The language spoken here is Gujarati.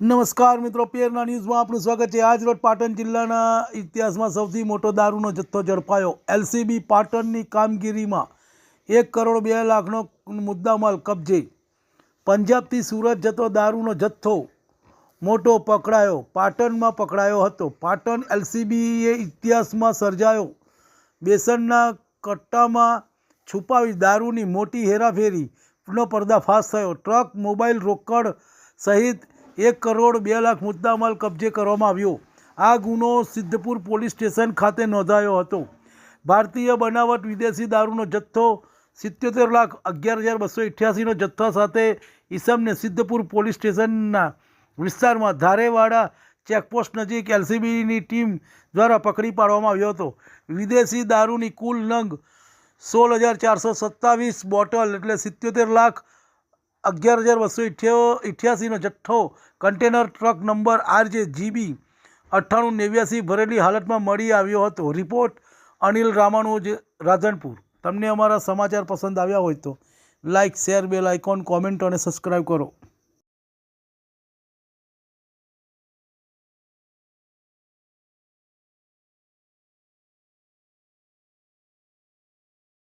નમસ્કાર મિત્રો પેરના ન્યૂઝમાં આપનું સ્વાગત છે. આજ રોજ પાટણ જિલ્લાના ઇતિહાસમાં સૌથી મોટો દારૂનો જથ્થો ઝડપાયો. એલસીબી પાટણની કામગીરીમાં એક કરોડ બે લાખનો મુદ્દામાલ કબજે. પંજાબથી સુરત જતો દારૂનો જથ્થો મોટો પકડાયો, પાટણમાં પકડાયો હતો. પાટણ એલસીબીએ ઇતિહાસમાં સર્જાયો. બેસનના કટ્ટામાં છુપાવી દારૂની મોટી હેરાફેરીનો પર્દાફાશ થયો. ટ્રક, મોબાઈલ રોકડ સહિત એક કરોડ બે લાખ મુદ્દામાલ કબજે કરવામાં આવ્યો. આ ગુનો સિદ્ધપુર પોલીસ સ્ટેશન ખાતે નોંધાયો હતો. ભારતીય બનાવટ વિદેશી દારૂનો જથ્થો સિત્યોતેર લાખ અગિયાર હજાર બસો અઠ્યાસીનો જથ્થા સાથે ઈસમને સિદ્ધપુર પોલીસ સ્ટેશનના વિસ્તારમાં ધારેવાડા ચેકપોસ્ટ નજીક એલસીબીની ટીમ દ્વારા પકડી પાડવામાં આવ્યો હતો. વિદેશી દારૂની કુલ નંગ સોળ હજાર ચારસો સત્તાવીસ બોટલ એટલે સિત્યોતેર લાખ અગિયાર હજાર બસો ઇઠ્યાસીનો જથ્થો container truck number R J GB અઠ્ઠાણું નેવ્યાસી ભરેલી હાલતમાં મળી આવ્યો હતો. રિપોર્ટ અનિલ રામાણું રાધનપુર તમને અમારા સમાચાર પસંદ આવ્યા હોય તો like share, bell icon, comment અને સબસ્ક્રાઈબ કરો.